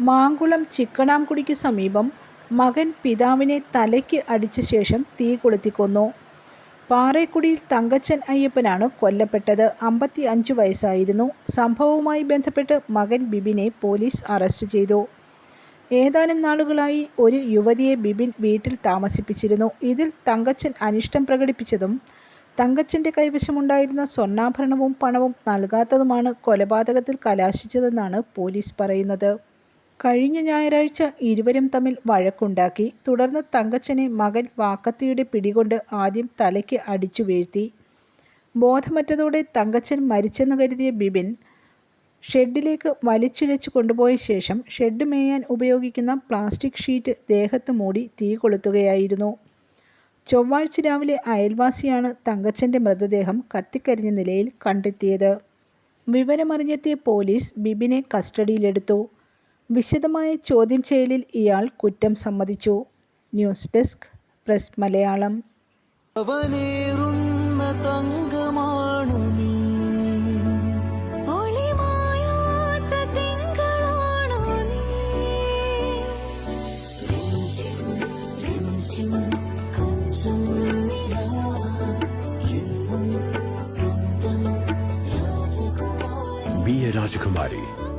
മാങ്കുളം ചിക്കണാംകുടിക്ക് സമീപം മകൻ പിതാവിനെ തലയ്ക്ക് അടിച്ച ശേഷം തീ കൊളുത്തിക്കൊന്നു. പാറേക്കുടിയിൽ തങ്കച്ചൻ അയ്യപ്പനാണ് കൊല്ലപ്പെട്ടത്. അമ്പത്തി അഞ്ച് വയസ്സായിരുന്നു. സംഭവവുമായി ബന്ധപ്പെട്ട് മകൻ ബിബിനെ പോലീസ് അറസ്റ്റ് ചെയ്തു. ഏതാനും നാളുകളായി ഒരു യുവതിയെ ബിബിൻ വീട്ടിൽ താമസിപ്പിച്ചിരുന്നു. ഇതിൽ തങ്കച്ചൻ അനിഷ്ടം പ്രകടിപ്പിച്ചതും തങ്കച്ചന്റെ കൈവശമുണ്ടായിരുന്ന സ്വർണാഭരണവും പണവും നൽകാത്തതുമാണ് കൊലപാതകത്തിൽ കലാശിച്ചതെന്നാണ് പോലീസ് പറയുന്നത്. കഴിഞ്ഞ ഞായറാഴ്ച ഇരുവരും തമ്മിൽ വഴക്കുണ്ടാക്കി. തുടർന്ന് തങ്കച്ചനെ മകൻ വാക്കത്തിയുടെ പിടികൊണ്ട് ആദ്യം തലയ്ക്ക് അടിച്ചു വീഴ്ത്തി. ബോധമറ്റതോടെ തങ്കച്ചൻ മരിച്ചെന്ന് കരുതിയ ബിബിൻ ഷെഡിലേക്ക് വലിച്ചിഴച്ചു കൊണ്ടുപോയ ശേഷം ഷെഡ് മേയാൻ ഉപയോഗിക്കുന്ന പ്ലാസ്റ്റിക് ഷീറ്റ് ദേഹത്ത് മൂടി തീ കൊളുത്തുകയായിരുന്നു. ചൊവ്വാഴ്ച രാവിലെ അയൽവാസിയാണ് തങ്കച്ചന്റെ മൃതദേഹം കത്തിക്കരിഞ്ഞ നിലയിൽ കണ്ടെത്തിയത്. വിവരമറിഞ്ഞെത്തിയ പോലീസ് ബിബിനെ കസ്റ്റഡിയിലെടുത്തു. വിശദമായ ചോദ്യം ചെയ്യലിൽ ഇയാൾ കുറ്റം സമ്മതിച്ചു. News desk press Malayalam. തങ്കമാണു നീ. Rajakumari.